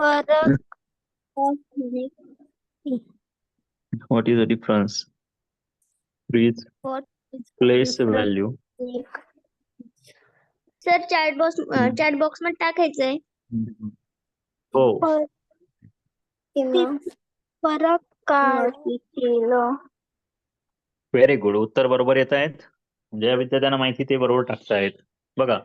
फरक What is the difference? Please What place a difference? value. Sir chat box hmm. Chat बॉक्समध्ये टाकायचंय. हो. फरक काय व्हेरी गुड उत्तर बरोबर येत आहेत. ज्या विद्यार्थ्यांना माहिती ते बरोबर टाकतायत. बघा.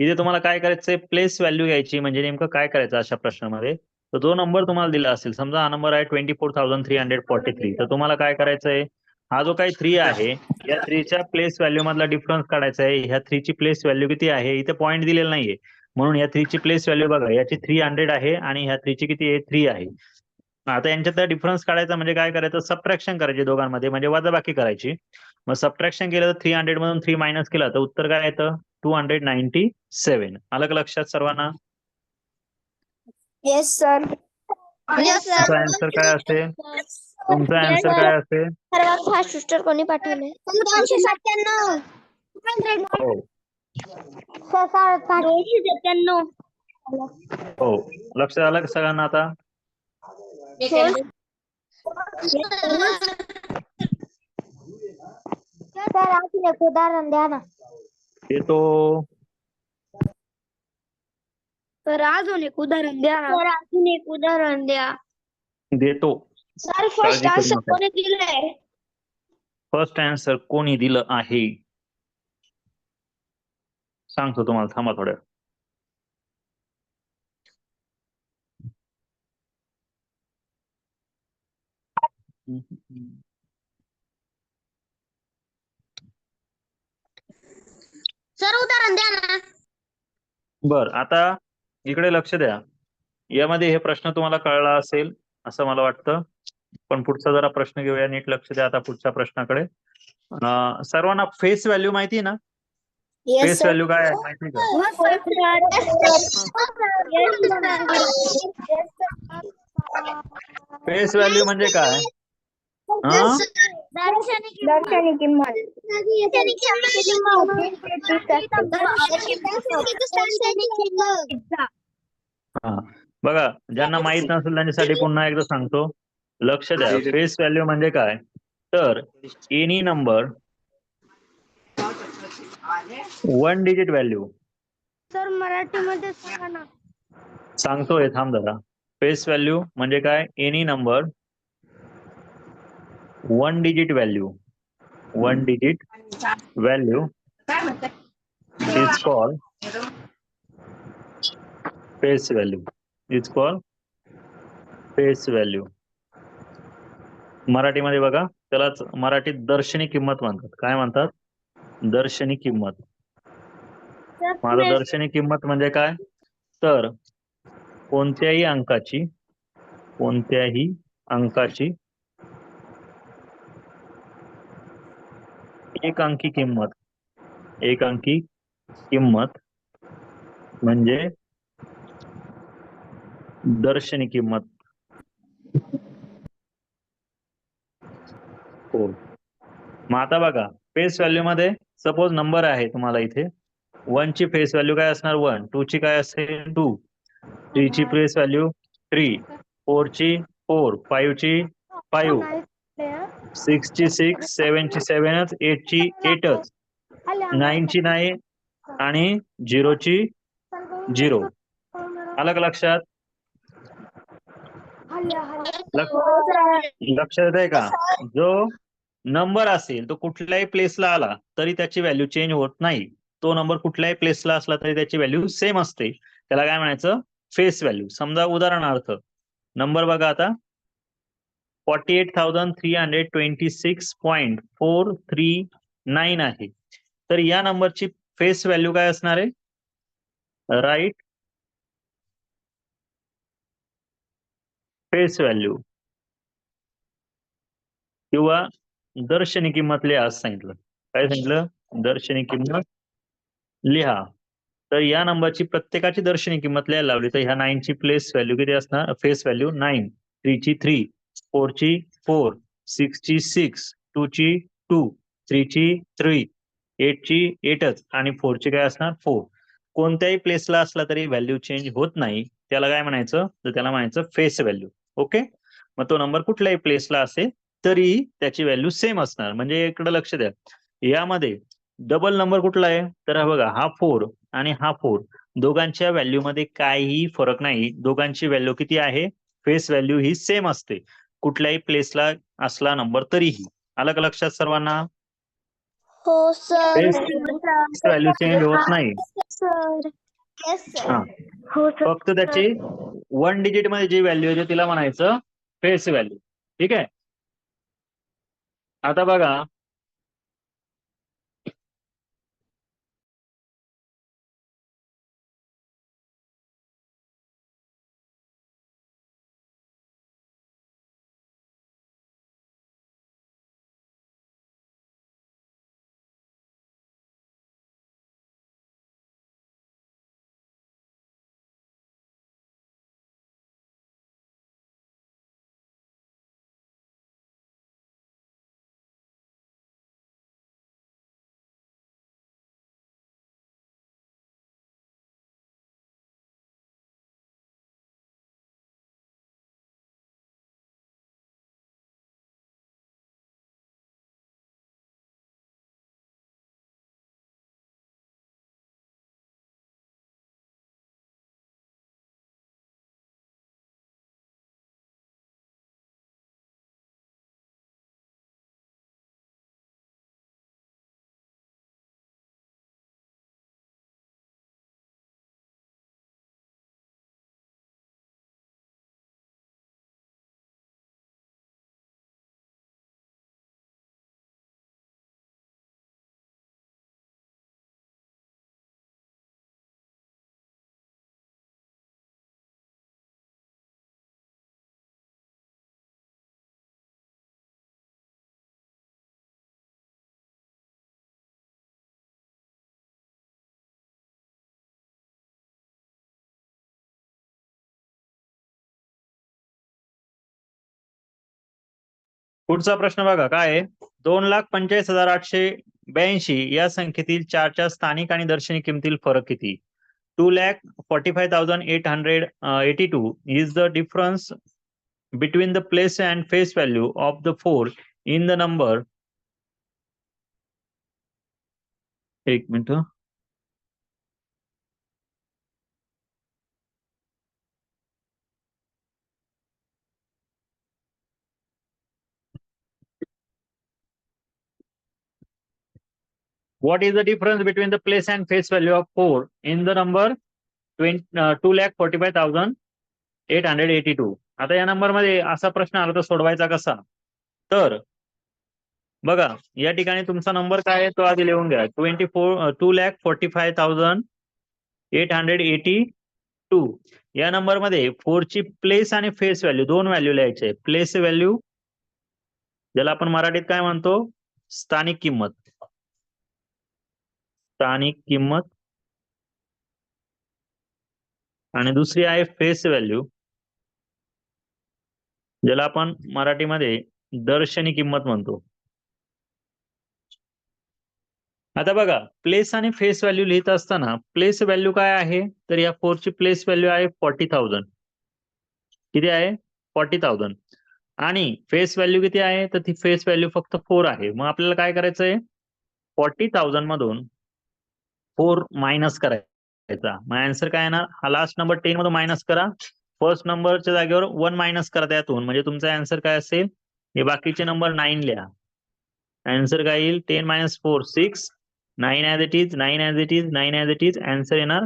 इथे तुम्हाला काय करायचंय? प्लेस व्हॅल्यू घ्यायची म्हणजे नेमकं काय करायचं अशा प्रश्नामध्ये? तर जो नंबर तुम्हाला दिला असेल. समजा हा नंबर आहे twenty four thousand three hundred forty three तर तुम्हाला काय करायचंय? हा जो काही थ्री आहे या थ्रीच्या प्लेस व्हॅल्यू मधला डिफरन्स काढायचा आहे. ह्या थ्रीची प्लेस व्हॅल्यू किती आहे? इथे पॉईंट दिलेला नाहीये. म्हणून या थ्रीची प्लेस व्हॅल्यू बघा. याची थ्री हंड्रेड आहे आणि ह्या थ्रीची किती आहे? थ्री आहे. आता यांच्यात डिफरन्स काढायचा म्हणजे काय करायचं? सबट्रॅक्शन करायचे दोघांमध्ये म्हणजे वजाबाकी करायची. मग सबट्रॅक्शन केलं तर थ्री हंड्रेड मधून थ्री मायनस केलं तर उत्तर काय येतं? टू हंड्रेड नाईन्टी सेव्हन आलं का लक्षात सर्वांना येस सर तुमचा आन्सर काय असेल? तुमचा आन्सर काय असेल? सर्वात फास्ट सिस्टर कोणी पाठवले दोनशे सत्त्याण्णव. हो. दोनशे सत्त्याण्णव. हो. लक्षात आलं का सगळ्यांना आता. सर अजून एक उदाहरण द्या ना. येतो सर अजून एक उदाहरण द्या। ना सर अजून एक उदाहरण द्या। देतो सर काळजी करू आन्सर नका. कोणी दिलंय? फर्स्ट आन्सर कोणी दिलं आहे? सांगतो तुम्हाला थांबा थोड्या. सर उदाहरण द्या ना. बर आता इकडे लक्ष द्या. यामध्ये हे प्रश्न तुम्हाला कळला असेल असं मला वाटतं. पण पुढचा जरा प्रश्न घेऊया नीट लक्ष द्या आता पुढच्या प्रश्नाकडे. सर्वांना फेस व्हॅल्यू माहिती आहे ना? फेस व्हॅल्यू काय आहे माहिती आहे का? फेस व्हॅल्यू म्हणजे काय? हा? दर्शनी किंमत हा. बघा ज्यांना माहीत नसेल त्यांच्यासाठी पुन्हा एकदा सांगतो. लक्ष द्या. फेस व्हॅल्यू म्हणजे काय? तर any number one digit value sir मराठीमध्ये सांगा ना. सांगतोय थांब जरा. फेस व्हॅल्यू म्हणजे काय? Any number one digit value one digit value is call face value is call face value मराठीमध्ये बघा त्यालाच मराठीत दर्शनी किंमत म्हणतात. काय म्हणतात? दर्शनी किंमत. माझं दर्शनी किंमत म्हणजे काय? तर कोणत्याही अंकाची कोणत्याही अंकाची एक अंकी किंमत. एक अंकी किंमत म्हणजे दर्शनी किंमत. हो मग आता बघा फेस व्हॅल्यू मध्ये सपोज नंबर आहे तुम्हाला इथे. वन ची फेस व्हॅल्यू काय असणार? वन टू ची काय असेल? टू थ्री ची फेस व्हॅल्यू थ्री फोर ची फोर फाईव्ह ची फाईव्ह सिक्स ची सिक्स सेवन ची सेव्हनच एट ची एटच. नाईन ची नाईन आणि झिरोची झिरो. आलं का लक्षात? लक्षात आहे का? जो नंबर असेल तो कुठल्याही प्लेसला आला तरी त्याची व्हॅल्यू चेंज होत नाही. तो नंबर कुठल्याही प्लेसला असला तरी त्याची व्हॅल्यू सेम असते. त्याला काय म्हणायचं? Face value. समजा उदाहरणार्थ नंबर बघा आता. Three hundred twenty six point four three nine आहे. तर या नंबरची फेस व्हॅल्यू काय असणार आहे? राईट. Face value. किंवा दर्शनी किंमत लिहा असं सांगितलं. काय सांगितलं? दर्शनी किंमत लिहा. तर या नंबरची प्रत्येकाची दर्शनी किंमत लिहायला लावली. तर ह्या नाईन ची प्लेस व्हॅल्यू किती असणार? फेस व्हॅल्यू नाईन थ्रीची थ्री फोर ची फोर सिक्स ची सिक्स टू ची टू थ्री ची थ्री एट ची एटच आणि फोर ची काय असणार? फोर. कोणत्याही प्लेसला असला तरी व्हॅल्यू चेंज होत नाही. त्याला काय म्हणायचं? तर त्याला म्हणायचं फेस व्हॅल्यू ओके मग तो नंबर कुठल्याही प्लेसला असेल तरी त्याची व्हॅल्यू सेम असणार. म्हणजे इकडे लक्ष द्या. यामध्ये डबल नंबर कुठला आहे? तर हा बघा हा फोर आणि हा फोर दोघांच्या व्हॅल्यू मध्ये काहीही फरक नाही. दोघांची व्हॅल्यू किती आहे? फेस व्हॅल्यू ही सेम असते. कुठल्याही प्लेसला असला नंबर तरीही. आलं का लक्षात सर्वांना? हो सर फेस व्हॅल्यू चेंज होत नाही. सर हा. हो सर फक्त त्याची वन डिजिटमध्ये जी व्हॅल्यू येते तिला म्हणायचं फेस व्हॅल्यू ठीक आहे? आता बघा. पुढचा प्रश्न बघा काय आहे? दोन लाख पंचेचाळीस हजार आठशे ब्याऐंशी या संख्येतील चारच्या स्थानिक आणि दर्शनी किमतील फरक किती? Two lakh forty five thousand eight hundred eighty two is the difference between the place and face value of the four in the number एक minute. What is the difference between the place and face value of 4 in the number 2,45,882? uh, आता या नंबरमध्ये असा प्रश्न आला तर सोडवायचा कसा? तर बघा या ठिकाणी तुमचा नंबर काय आहे तो आधी लिहून घ्या. Twenty four two lakh forty five thousand eight hundred eighty two या नंबरमध्ये फोर ची प्लेस आणि फेस व्हॅल्यू दोन व्हॅल्यू लिहायचे. प्लेस व्हॅल्यू ज्याला आपण मराठीत काय म्हणतो? स्थानिक किंमत. स्थानिक किंमत. आणि दुसरी आहे फेस व्हॅल्यू ज्याला आपण मराठीमध्ये दर्शनी किंमत म्हणतो. आता बघा प्लेस आणि फेस व्हॅल्यू लिहित असताना प्लेस व्हॅल्यू काय आहे? तर या फोरची प्लेस व्हॅल्यू आहे फॉर्टी थाउजंड किती आहे? फॉर्टी थाउजंड आणि फेस व्हॅल्यू किती आहे? तर ती फेस व्हॅल्यू फक्त फोर आहे. मग आपल्याला काय करायचं आहे फॉर्टी थाउजंड मधून फोर मायनस करायचा. मग आन्सर काय येणार? हा लास्ट नंबर टेन मधून मायनस करा. फर्स्ट नंबरच्या जागेवर वन मायनस करा त्यातून म्हणजे तुमचा आन्सर काय असेल? हे बाकीचे नंबर नाईन लिहा. आन्सर काय येईल? Ten minus four six nine as it is nine as it is nine as it is answer येणार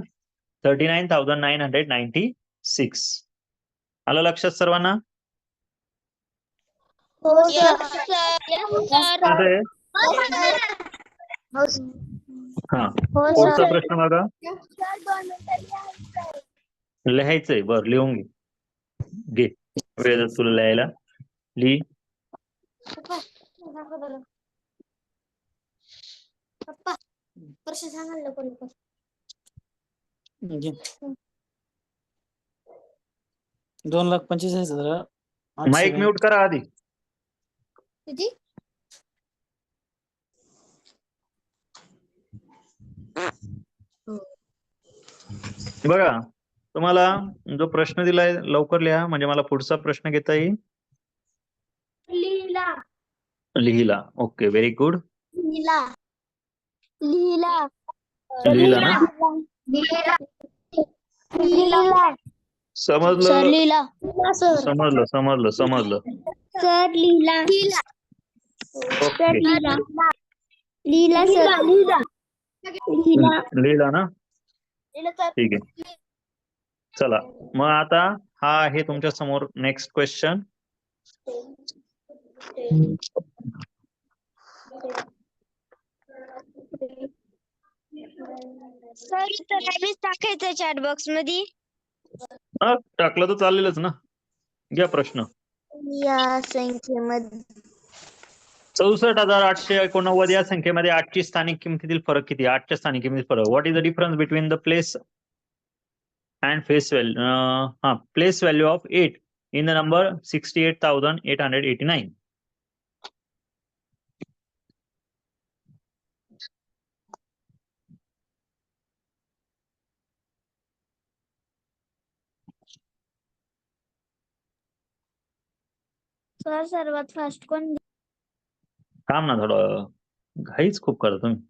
thirty nine thousand nine hundred ninety six आलं लक्षात सर्वांना? हो सर हा. हो पुढचा सर प्रश्न बघा लिहायचंय बर लिहून घे. घे. वेळ तुला लिहायला. लिही दोन लाख पंचेचाळीस हजार. माईक. म्यूट करा आधी. किती बघा तुम्हाला जो प्रश्न दिलाय लवकर लिहा म्हणजे मला पुढचा प्रश्न घेता येईल. लिहिला. लिहिला. ओके व्हेरी गुड लिहिला. लिहिला. लिहिला ना? लिहिला. लिहिला. समजलं? लिहिला. सर. समजलं समजलं समजलं. सर लिहिला. ओके. लिहिला. लिहिला सर. लिहिला. ना? सर ठीक आहे. चला मग आता हा आहे तुमच्यासमोर नेक्स्ट क्वेश्चन सर तर वीस टाकायचं चॅट बॉक्समध्ये टाकलं तर चालेलच ना. घ्या प्रश्न. या संख्येमध्ये. चौसष्ट हजार आठशे एकोणनव्वद या संख्येमध्ये आठची स्थानिक किमतीतील फरक किती? आठच्या स्थानिक किमतीत फरक. What is the difference between the place and face value हा place value of eight in the number sixty eight thousand eight hundred eighty nine sir सर्वात फास्ट कोण काम ना थोडं. घाईच खूप करा तुम्ही.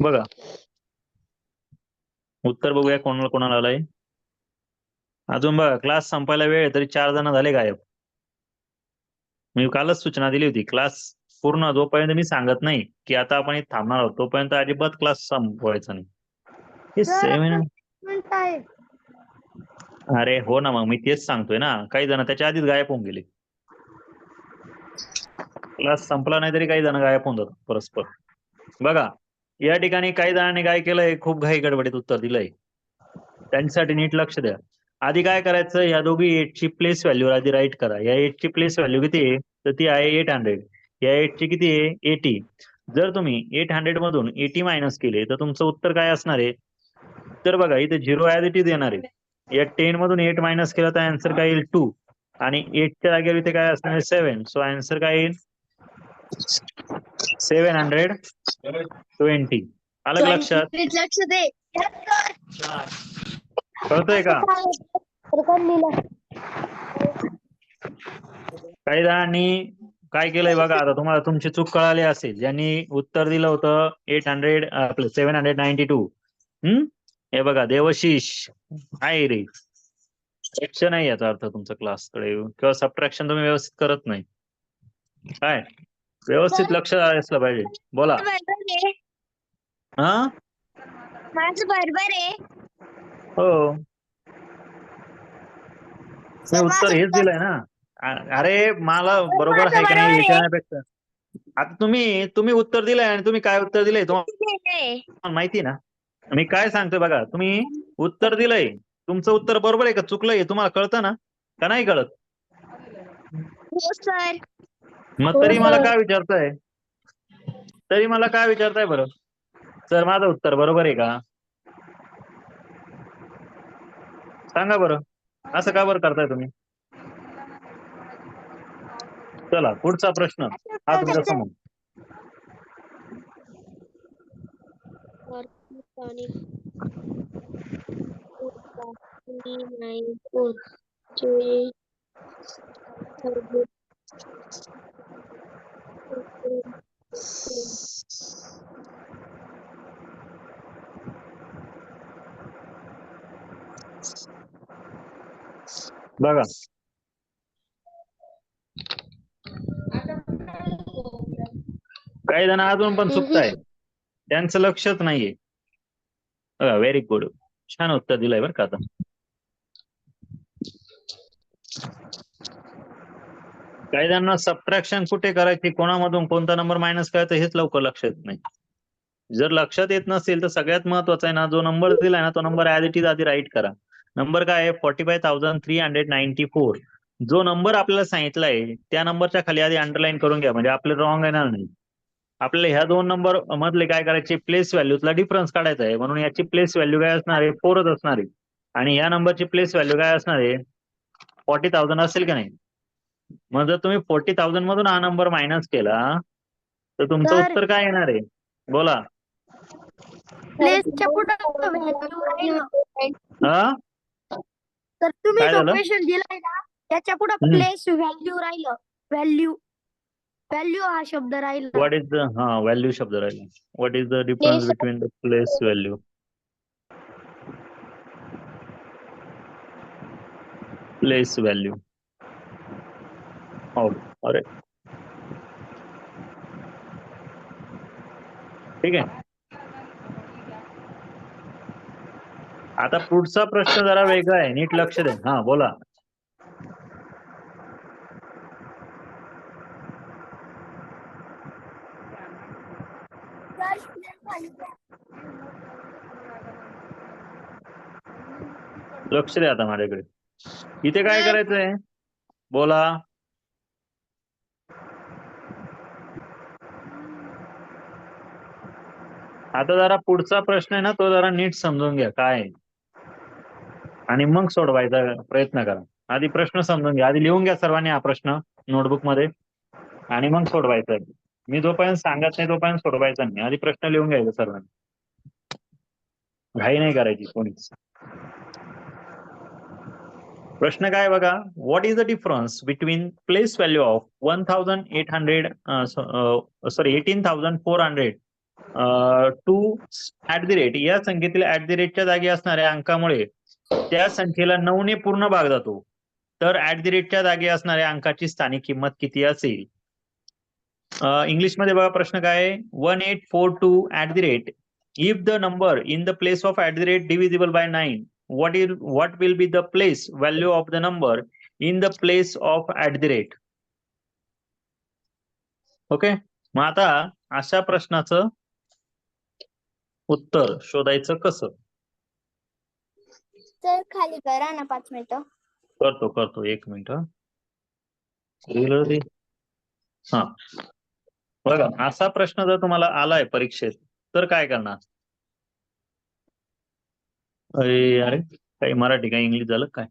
बघा. उत्तर बघूया कोणाला कोणाला आलंय. अजून बघा क्लास संपायला वेळ आहे तरी चार जण झाले गायब. मी कालच सूचना दिली होती क्लास पूर्ण जोपर्यंत मी सांगत नाही की आता आपण थांबणार आहोत तोपर्यंत अजिबात क्लास संपवायचा नाही. हे सेमिनार अरे हो ना मग मी तेच सांगतोय ना. काही जण त्याच्या आधीच गायब होऊन गेले. क्लास संपला नाही तरी काही जण गायब होऊन जातात परस्पर. बघा या ठिकाणी काही जणांनी काय केलंय? खूप घाई गडबडीत उत्तर दिलंय. त्यांच्यासाठी नीट लक्ष द्या. आधी काय करायचं? या दोघी एटची प्लेस व्हॅल्यू आधी राईट करा. या एटची प्लेस व्हॅल्यू किती आहे? तर ती आहे एट हंड्रेड या एटची किती आहे? एटी जर तुम्ही एट हंड्रेड मधून एटी मायनस केले तर तुमचं उत्तर काय असणार आहे? तर बघा इथे झिरो ऍज इट इज येणार आहे. या टेन मधून एट मायनस केलं तर आन्सर काय येईल टू आणि एटच्या जागेवर इथे काय असणार सेव्हन सो आन्सर काय येईल? सेव्हन हंड्रेड ट्वेंटी आलं का लक्षात? लक्ष दे. कळतंय का? काही जणांनी काय केलंय बघा आता तुम्हाला तुमची चूक कळाली असेल. ज्यांनी उत्तर दिलं होतं एट हंड्रेड आपलं सेव्हन हंड्रेड नाईन्टी टू हम्म? हे बघा देवशीष. आहे रे. लक्ष नाही याचा अर्थ तुमचा क्लासकडे किंवा सबट्रॅक्शन तुम्ही व्यवस्थित करत नाही. काय? व्यवस्थित लक्ष असलं पाहिजे. बोला. हा? बरोबर आहे. हो. उत्तर हेच दिलंय ना. अरे मला बरोबर आहे का नाही. विचारण्यापेक्षा. आता तुम्ही तुम्ही उत्तर दिलंय आणि तुम्ही काय उत्तर दिलंय? तुम्हाला. माहिती ना? मी काय सांगतोय बघा तुम्ही उत्तर दिलंय. तुमचं उत्तर बरोबर आहे का? चुकलंय हे तुम्हाला कळतं ना? का नाही कळत? हो सर. मग तरी मला हो. काय विचारताय? तरी मला काय विचारताय बरं? सर माझं उत्तर बरोबर आहे का? सांगा बरं. असं का बरं करताय तुम्ही? चला पुढचा प्रश्न हा तुमच्यासमोर. बघा. काही जण अजून पण चुकताय. त्यांचं लक्षच नाहीये. व्हेरी गुड छान उत्तर दिलंय बरं का आता. काही जणांना सबट्रॅक्शन कुठे करायची कोणामधून कोणता नंबर मायनस करायचा हेच लवकर लक्षात नाही. जर लक्षात येत नसेल तर सगळ्यात महत्त्वाचा आहे ना जो नंबर दिलाय ना तो नंबर ऍज इट इज आधी राईट करा. नंबर काय आहे? Forty five thousand three hundred ninety four जो नंबर आपल्याला सांगितलाय त्या नंबरच्या खाली आधी अंडरलाईन करून घ्या म्हणजे आपले रॉंग येणार नाही. आपल्याला ह्या दोन नंबर मधले काय करायचे? प्लेस व्हॅल्यूतला डिफरन्स काढायचा आहे. म्हणून याची प्लेस व्हॅल्यू काय असणार आहे? फोरच असणार आहे. आणि या नंबरची प्लेस व्हॅल्यू काय असणार आहे? फॉर्टी थाउजंड असेल का नाही? मग जर तुम्ही फोर्टी थाउजंड मधून हा नंबर मायनस केला तर तुमचं तर- उत्तर काय येणार आहे? बोला. प्लेसच्या पुढे व्हॅल्यू राहिलं हा? तर तुम्ही जो? क्वेश्चन दिलाय ना त्याच्या पुढे. प्लेस व्हॅल्यू राहिलं. व्हॅल्यू व्हॅल्यू हा शब्द राहिला. व्हॉट इज द हा व्हॅल्यू शब्द राहिला. What is the difference. Between the place value place value हो अरे. ठीक आहे. आता पुढचा प्रश्न जरा वेगळा आहे. नीट लक्ष द्या हा बोला. लक्ष द्या आता माझ्याकडे. इथे काय करायचंय? बोला. आता जरा पुढचा प्रश्न आहे ना तो जरा नीट समजून घ्या काय आणि मग सोडवायचा प्रयत्न करा. आधी प्रश्न समजून घ्या. आधी लिहून घ्या सर्वांनी हा प्रश्न नोटबुकमध्ये आणि मग सोडवायचा. आहे. मी जोपर्यंत सांगत नाही तोपर्यंत सोडवायचा नाही. आधी प्रश्न लिहून घ्यायचा सर्वांनी. घाई नाही करायची कोणीच. प्रश्न काय बघा? What is the difference between place value of one thousand eight hundred sorry eighteen thousand four hundred two at the rate या संख्येतील ऍट द रेटच्या जागी असणाऱ्या अंकामुळे त्या संख्येला नऊने पूर्ण भाग जातो. तर ऍट द रेटच्या जागी असणाऱ्या अंकाची स्थानिक किंमत किती असेल? इंग्लिशमध्ये बघा प्रश्न काय आहे? One eight four two at the rate if the number in the place of at the rate divisible by nine what is what will be the place value of the number in the place of at the rate? Okay मग आता अशा प्रश्नाचं उत्तर शोधायचं कसं? तर खाली करा ना पाच मिनिटं. करतो करतो. एक मिनिट. हा. बघा असा प्रश्न जर तुम्हाला आलाय परीक्षेत तर काय करणार? अरे अरे काही मराठी काय इंग्लिश झालं काय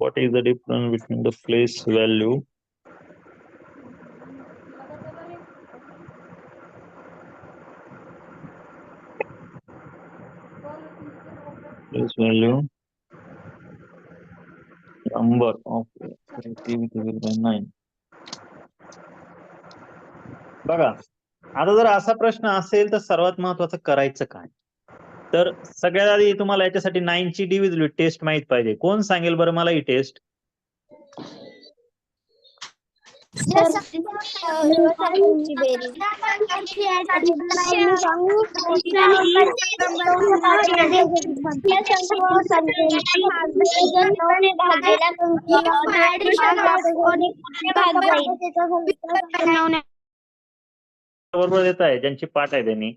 what is the difference between the place value This value. Number of divisible by nine बघा आता जर असा प्रश्न असेल तर सर्वात महत्वाचं करायचं काय? तर सगळ्यात आधी तुम्हाला याच्यासाठी नाईन ची टेस्ट माहीत पाहिजे. कोण सांगेल बरं मला ही टेस्ट? बरोबर येत आहे. ज्यांची पाठ आहे त्यांनी.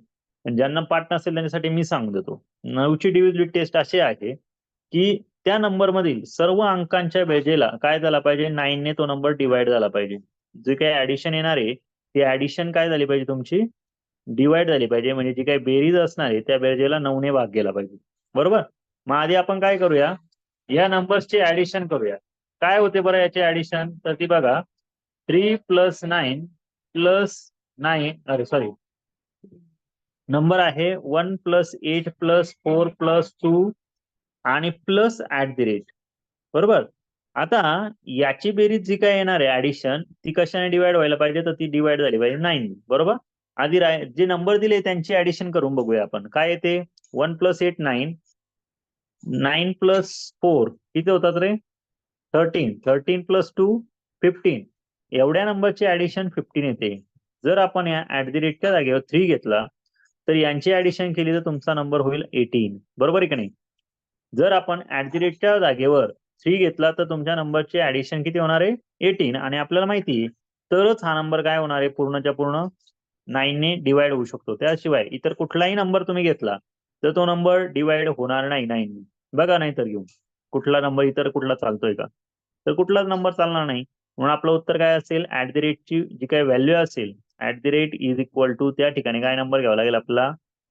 ज्यांना पाठ नसेल त्यांच्यासाठी मी सांगून देतो. नऊची डिव्हिजिबिलिटी टेस्ट अशी आहे की त्या नंबर मधील सर्व अंकांच्या बेजेला काय झाला पाहिजे? नाईन ने तो नंबर डिवाइड झाला पाहिजे. जे काही ऍडिशन येणार आहे ती ऍडिशन काय झाली पाहिजे तुमची? डिवाइड झाली पाहिजे. म्हणजे जी काही बेरीज असणार आहे त्या बेरजेला नऊने भाग गेला पाहिजे. बरोबर? मग आधी आपण काय करूया? या नंबर्सचे ऍडिशन करूया. काय होते बरं याचे ऍडिशन तर ती बघा. Three plus nine plus nine अरे सॉरी नंबर आहे one plus eight plus four plus two आणि प्लस ऍट द रेट बरोबर? आता याची बेरीज जी काय येणार आहे ऍडिशन ती कशाने डिवाइड व्हायला पाहिजे? तर ती डिवाइड झाली पाहिजे नाईन बरोबर? आधी राय- जे नंबर दिले त्यांची ऍडिशन करून बघूया आपण. काय येते? One plus eight nine nine plus four किती होतात रे? Thirteen thirteen plus two fifteen एवढ्या नंबरची ऍडिशन फिफ्टीन येते. जर आपण या ऍट द रेटच्या जागेवर थ्री घेतला तर यांची ऍडिशन केली तर तुमचा नंबर होईल एटीन बरोबर आहे की नाही? जर आपण ऍट द रेटच्या जागेवर थ्री घेतला तर तुमच्या नंबरची ऍडिशन किती होणार आहे? एटीन आणि आपल्याला माहिती आहे, तरच हा नंबर काय होणार आहे? पूर्णच्या पूर्ण नाईन ने डिवाइड होऊ शकतो. त्याशिवाय इतर कुठलाही नंबर तुम्ही घेतला तर तो नंबर डिवाइड होणार नाही नाईनने बघा नाही तर घेऊन कुठला नंबर इतर कुठला चालतोय का? तर कुठलाच नंबर चालणार नाही. म्हणून आपलं उत्तर काय असेल? ऍट द रेटची जी काही व्हॅल्यू असेल at the rate is equal to त्या ठिकाणी काय नंबर घ्यावा लागेल आपला?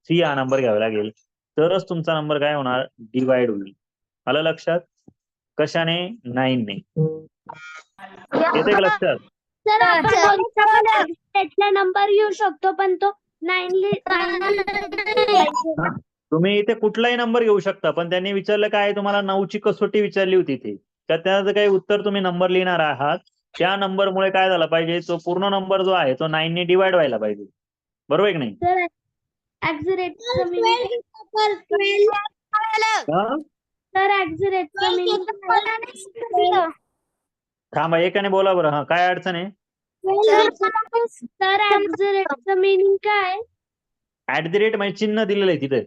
थ्री हा नंबर घ्यावा लागेल. तरच तुमचा नंबर काय होणार? डिवाइड होईल. आलं लक्षात? कशाने? नाईन ने येते का लक्षात? सर आपण त्यातला नंबर घेऊ शकतो पण तो नाईन तुम्ही इथे कुठलाही नंबर घेऊ शकता पण त्यांनी विचारलं काय तुम्हाला नऊची कसोटी विचारली होती इथे तर त्याचं काही उत्तर तुम्ही नंबर लिहिणार आहात. त्या नंबरमुळे काय झालं पाहिजे तो पूर्ण नंबर जो आहे तो नाईन ने डिवाइड व्हायला पाहिजे. बरोबर आहे की नाही? सर मिनिंग थांबा एकाने बोला बरं. हा काय अडचण आहे? सर मिनिंग काय? ऍट दी रेट म्हणजे चिन्ह दिलेलं आहे तिथे.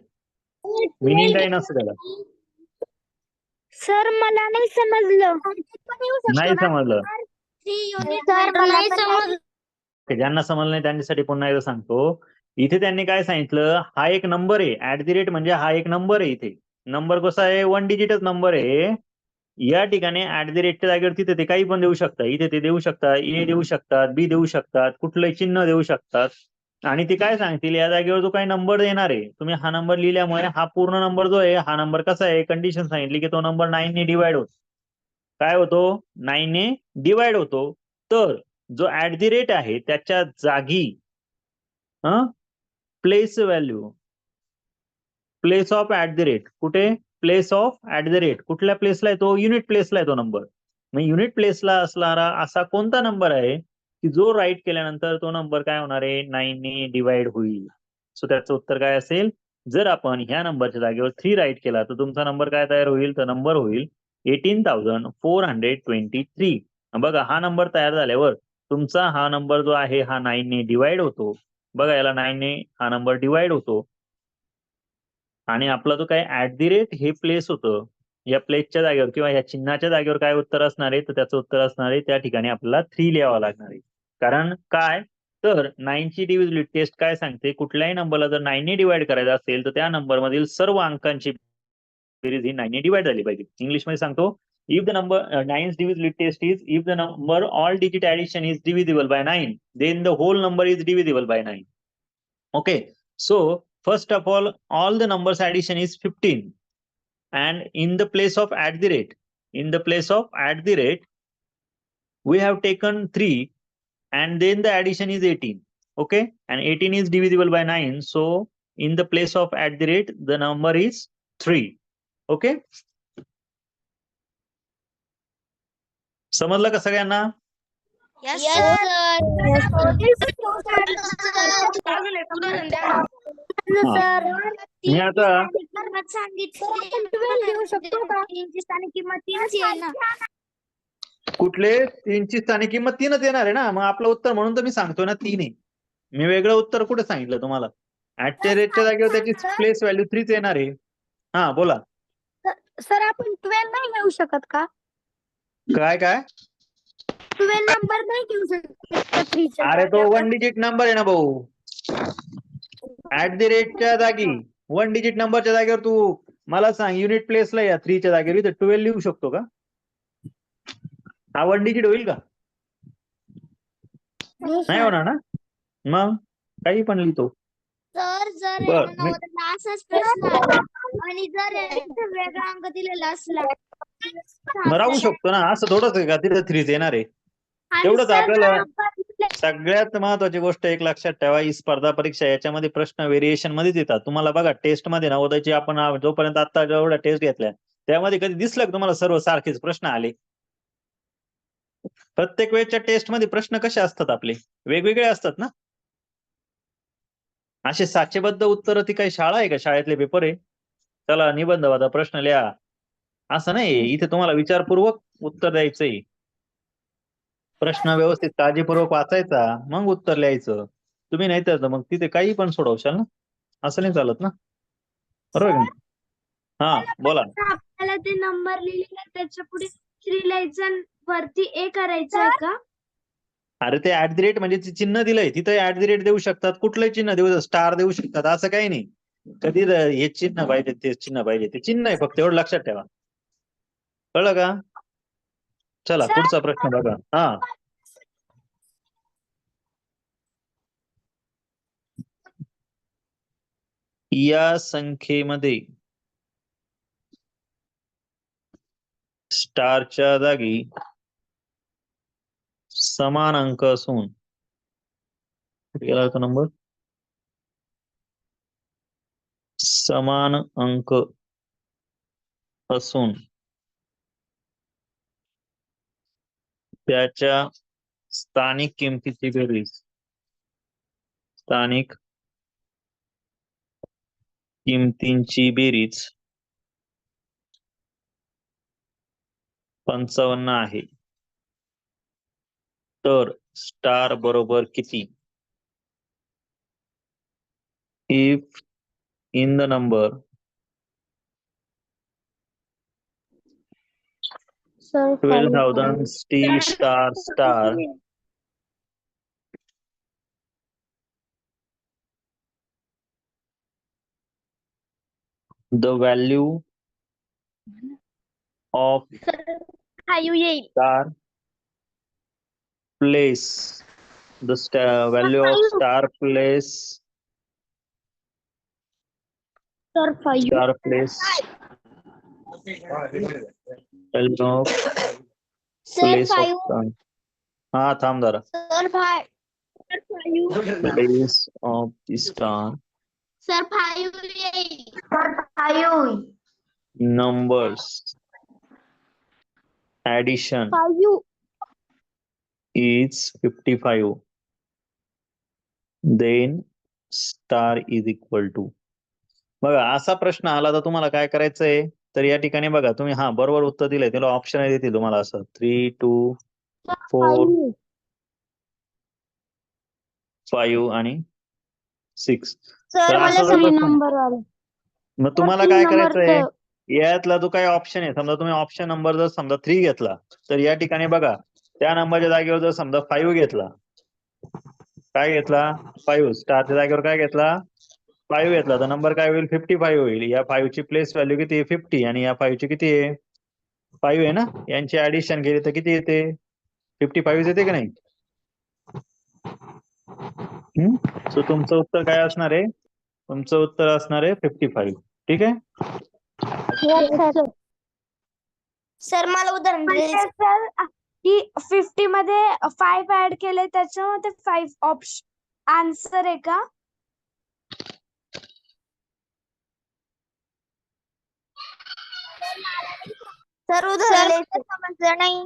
मिनिंग काही नसतं त्याला. सर मला नाही समजलं. नाही समजलं. सर मला नाही समजलं. ओके, ज्यांना समजलं नाही त्यांच्यासाठी पुन्हा एकदा सांगतो. इथे त्यांनी काय सांगितलं? हा एक नंबर आहे. ऍट दी रेट म्हणजे हा एक नंबर आहे इथे. नंबर कसा आहे? वन डिजिटच नंबर आहे. या ठिकाणी ऍट दी रेटच्या जागेवर तिथे ते काही पण देऊ शकतात इथे ते देऊ शकतात ए देऊ शकतात बी देऊ शकतात कुठलंही चिन्ह देऊ शकतात. आणि ते काय सांगतील? या जागेवर जो काही नंबर देणार आहे तुम्ही हा नंबर लिहिल्यामुळे हा पूर्ण नंबर जो आहे हा नंबर कसा आहे? कंडिशन सांगितली की तो नंबर नाईन ने डिवाइड होतो. काय होतो? नाईन ने डिवाइड होतो. तर जो ऍट दी रेट आहे त्याच्या जागी place value place of at the rate कुठे? Place of at the rate कुठल्या प्लेसला आहे तो? युनिट प्लेसला आहे तो नंबर मग युनिट प्लेसला असणारा असा कोणता नंबर आहे? की जो राईट केल्यानंतर तो नंबर काय होणार आहे? नाईन ने डिवाइड होईल. सो त्याचं उत्तर काय असेल? जर आपण ह्या नंबरच्या जागेवर थ्री राईट केला तर तुमचा नंबर काय तयार होईल? तर नंबर होईल eighteen thousand four hundred twenty three बघा हा नंबर तयार झाल्यावर तुमचा हा नंबर जो आहे हा नाईन ने डिवाइड होतो. बघा याला नाईन ने हा नंबर डिवाइड होतो. आणि आपला जो काय ऍट दी रेट हे प्लेस होतं या प्लेसच्या जागेवर किंवा या चिन्हाच्या जागेवर काय उत्तर असणार आहे तर त्याचं उत्तर असणार आहे त्या ठिकाणी आपल्याला थ्री लिहावं लागणार आहे. कारण काय? तर नाईनची डिव्हिजली टेस्ट काय सांगते? कुठल्याही नंबरला जर नाईनने डिवाइड करायचं असेल तर त्या नंबर मधील सर्व अंकांची बेरीज ही नाईनने डिवाइड झाली पाहिजे. इंग्लिशमध्ये सांगतो if the number nines divisibility test is if the number all digit addition is divisible by nine then the whole number is divisible by nine okay so first of all all the numbers addition is 15 and in the place of at the rate in the place of at the rate we have taken 3 and then the addition is 18 okay and 18 is divisible by 9 so in the place of at the rate the number is 3 okay समजलं का सगळ्यांना sir मी आता कुठले? तीनची स्थानिक किंमत तीनच येणार आहे ना? मग आपलं उत्तर म्हणून तर मी सांगतो ना तीन आहे. मी वेगळं उत्तर कुठे सांगितलं तुम्हाला? ऍटच्या रेटच्या जागेवर त्याची प्लेस व्हॅल्यू थ्रीच येणार आहे. हा बोला. सर आपण ट्वेल्व नाही घेऊ शकत का? काय काय? ट्वेल्व नंबर नाही घेऊ शकत अरे तो वन डिजिट नंबर आहे ना भाऊ. ऍट दी रेटच्या जागी वन डिजिट नंबरच्या जागेवर तू मला सांग युनिट प्लेसला या थ्रीच्या जागेवर. इथे ट्वेल्व लिहू शकतो का? हा वन डिजिट होईल का? नाही होणार ना? मग काही पण लिहितो. सर जर असाच प्रश्न आला आणि जर वेगळा अंक दिलेला असला राहू शकतो ना. असं थोडंच आहे का? तिथे थ्रीच येणार आहे. तेवढंच आपल्याला- सगळ्यात महत्वाची गोष्ट एक लक्षात ठेवा ही स्पर्धा परीक्षा याच्यामध्ये प्रश्न व्हेरिएशन मध्येच येतात. तुम्हाला बघा टेस्टमध्ये नवोदयची आपण जोपर्यंत आता जेवढ्या टेस्ट घेतल्या त्यामध्ये कधी दिसलं का तुम्हाला सर्व सारखेच प्रश्न आले? प्रत्येक वेळच्या टेस्टमध्ये प्रश्न कसे असतात आपले? वेगवेगळे असतात ना? असे साचेबद्ध उत्तर ती काही शाळा आहे का? शाळेतले पेपर आहे. चला निबंधवादा प्रश्न लिहा. असं नाही इथे तुम्हाला विचारपूर्वक उत्तर द्यायचंय. प्रश्न व्यवस्थित काळजीपूर्वक वाचायचा मग उत्तर लिहायचं. तुम्ही नाही तर मग तिथे काही पण सोडवशाल ना? असं नाही चालत ना? बरोबर? हा बोला. आपल्याला ते नंबर लिहिलेला त्याच्या पुढे लिहायचं वरती ए करायचं आहे का? अरे ते ऍट दी रेट म्हणजे ते चिन्ह दिलंय. तिथे ऍट दी रेट देऊ शकतात. कुठलंही चिन्ह देऊ स्टार देऊ शकतात. असं काही नाही. कधी हे चिन्ह पाहिजे ते चिन्ह पाहिजे. ते चिन्ह आहे फक्त एवढं लक्षात ठेवा. कळलं का? चला पुढचा प्रश्न बघा. हा. या संख्येमध्ये स्टारच्या जागी समान अंक असून गेला नंबर? समान अंक असून त्याच्या स्थानिक किमतीची बेरीज. स्थानिक किमतींची बेरीज पंचावन्न आहे. तर स्टार बरोबर किती? If in the number sir. 12,000 T star star. The value of star place. The star, value of star place. Star place. Tell no place of हां थांब जरा. Sir five place of the star sir five sir five numbers. Addition is fifty five then star is equal to. बघा असा प्रश्न आला तर तुम्हाला काय करायचंय? तर या ठिकाणी बघा तुम्ही हा बरोबर उत्तर दिलंय. त्याला ऑप्शन देतील तुम्हाला असं. थ्री टू फोर फाईव्ह आणि सिक्स तर असं मग तुम्हाला काय करायचंय? यातला जो काही ऑप्शन आहे समजा तुम्ही ऑप्शन नंबर जर समजा थ्री घेतला तर या ठिकाणी बघा त्या नंबरच्या जागेवर जर समजा फाईव्ह घेतला. काय घेतला? फाईव्ह स्टारच्या जागेवर काय घेतला? फाईव्ह घेतला तर नंबर काय होईल? फिफ्टी फाईव्ह होईल. या फाईव्ह ची प्लेस व्हॅल्यू किती आहे? फिफ्टी आणि या फाईव्ह ची किती आहे? फाईव्ह आहे ना? यांची ऍडिशन केली तर किती येते? फिफ्टी फाईव्ह येते की नाही? हम्म? सो तुमचं उत्तर काय असणार आहे? तुमचं उत्तर असणार आहे फिफ्टी फाईव्ह ठीक आहे? सर मला उदाहरण सर की फिफ्टी मध्ये फाईव्ह ऍड केले त्याच्यामध्ये फाईव्ह ऑप्शन आन्सर आहे का? सर उदाहरण समजलं नाही।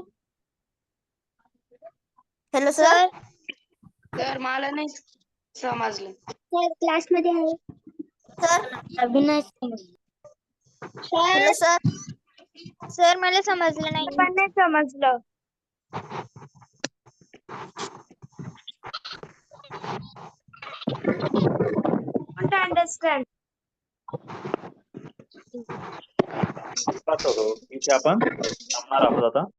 Hello sir? तर मला नाही समजलं. सर क्लासमध्ये आहे. सर? अभिनय हॅलो सर? सर मला समजलं नाही. पण नाही समजलं. अंडरस्टँड इथे आपण थांबणार आहोत आता